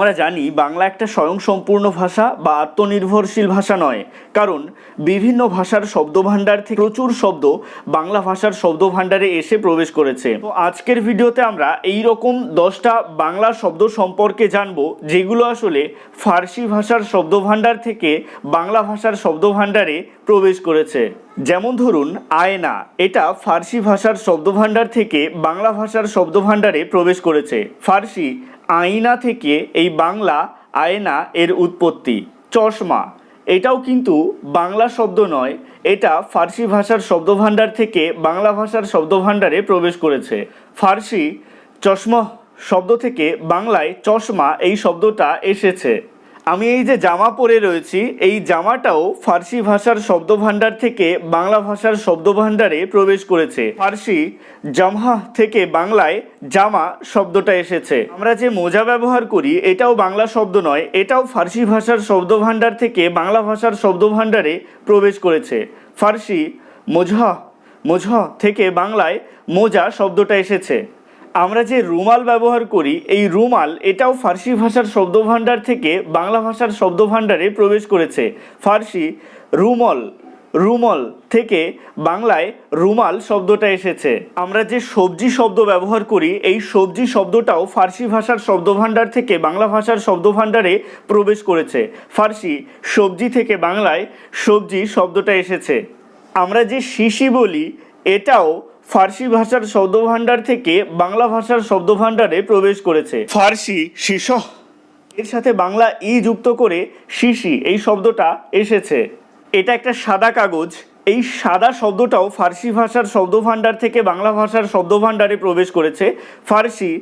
আমরা জানি বাংলা একটা স্বয়ংসম্পূর্ণ ভাষা বা আত্মনির্ভরশীল ভাষা নয়। কারণ বিভিন্ন ভাষার শব্দভাণ্ডার থেকে প্রচুর শব্দ বাংলা ভাষার শব্দভাণ্ডারে এসে প্রবেশ করেছে। তো আজকের ভিডিওতে আমরা এই রকম দশটা বাংলা শব্দ সম্পর্কে জানব, যেগুলো আসলে ফার্সি ভাষার শব্দভাণ্ডার থেকে বাংলা ভাষার শব্দভাণ্ডারে প্রবেশ করেছে। যেমন ধরুন, আয়না। এটা ফার্সি ভাষার শব্দভাণ্ডার থেকে বাংলা ভাষার শব্দভাণ্ডারে প্রবেশ করেছে। ফার্সি আয়না থেকে এই বাংলা আয়না এর উৎপত্তি, চশমা। এটাও কিন্তু বাংলা শব্দ নয়, এটা ফার্সি ভাষার শব্দভাণ্ডার থেকে বাংলা ভাষার শব্দভাণ্ডারে প্রবেশ করেছে। ফার্সি চশমা শব্দ থেকে বাংলায় চশমা এই শব্দটা এসেছে। আমি এই যে জামা পরে রয়েছি, এই জামাটাও ফার্সি ভাষার শব্দভাণ্ডার থেকে বাংলা ভাষার শব্দভাণ্ডারে প্রবেশ করেছে। ফার্সি জামহা থেকে বাংলায় জামা শব্দটা এসেছে। আমরা যে মোজা ব্যবহার করি, এটাও বাংলা শব্দ নয়, এটাও ফার্সি ভাষার শব্দভাণ্ডার থেকে বাংলা ভাষার শব্দভাণ্ডারে প্রবেশ করেছে। ফার্সি মোজা মোজা থেকে বাংলায় মোজা শব্দটা এসেছে। আমরা যে রুমাল ব্যবহার করি, এই রুমাল এটাও ফার্সি ভাষার শব্দভাণ্ডার থেকে বাংলা ভাষার শব্দভাণ্ডারে প্রবেশ করেছে। ফার্সি রুমল রুমল থেকে বাংলায় রুমাল শব্দটা এসেছে। আমরা যে সবজি শব্দ ব্যবহার করি, এই সবজি শব্দটাও ফার্সি ভাষার শব্দভাণ্ডার থেকে বাংলা ভাষার শব্দভাণ্ডারে প্রবেশ করেছে। ফার্সি সবজি থেকে বাংলায় সবজি শব্দটা এসেছে। আমরা যে শিশি বলি, এটাও ফার্সি ভাষার শব্দভাণ্ডার থেকে বাংলা ভাষার শব্দভাণ্ডারে প্রবেশ করেছে। ফার্সি শীর্ষ এর সাথে বাংলা ই যুক্ত করে শিশি এই শব্দটা এসেছে। এটা একটা সাদা কাগজ। এই সাদা শব্দটাও ফার্সি ভাষার শব্দভাণ্ডার থেকে বাংলা ভাষার শব্দভাণ্ডারে প্রবেশ করেছে। ফার্সি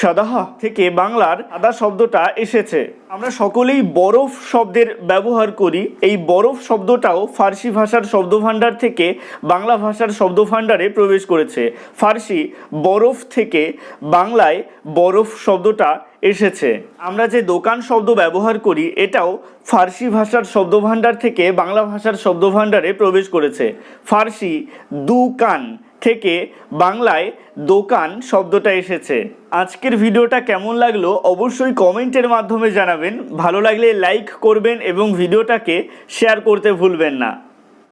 সাদাহা থেকে বাংলার সাদা শব্দটা এসেছে। আমরা সকলেই বরফ শব্দের ব্যবহার করি। এই বরফ শব্দটাও ফার্সি ভাষার শব্দভাণ্ডার থেকে বাংলা ভাষার শব্দভাণ্ডারে প্রবেশ করেছে। ফার্সি বরফ থেকে বাংলায় বরফ শব্দটা এসেছে। আমরা যে দোকান শব্দ ব্যবহার করি, এটাও ফার্সি ভাষার শব্দভাণ্ডার থেকে বাংলা ভাষার শব্দভাণ্ডারে প্রবেশ করেছে। ফার্সি দুকান থেকে বাংলায় দোকান শব্দটা এসেছে। আজকের ভিডিওটা কেমন লাগল অবশ্যই কমেন্টের মাধ্যমে জানাবেন। ভালো লাগলে লাইক করবেন এবং ভিডিওটাকে শেয়ার করতে ভুলবেন না।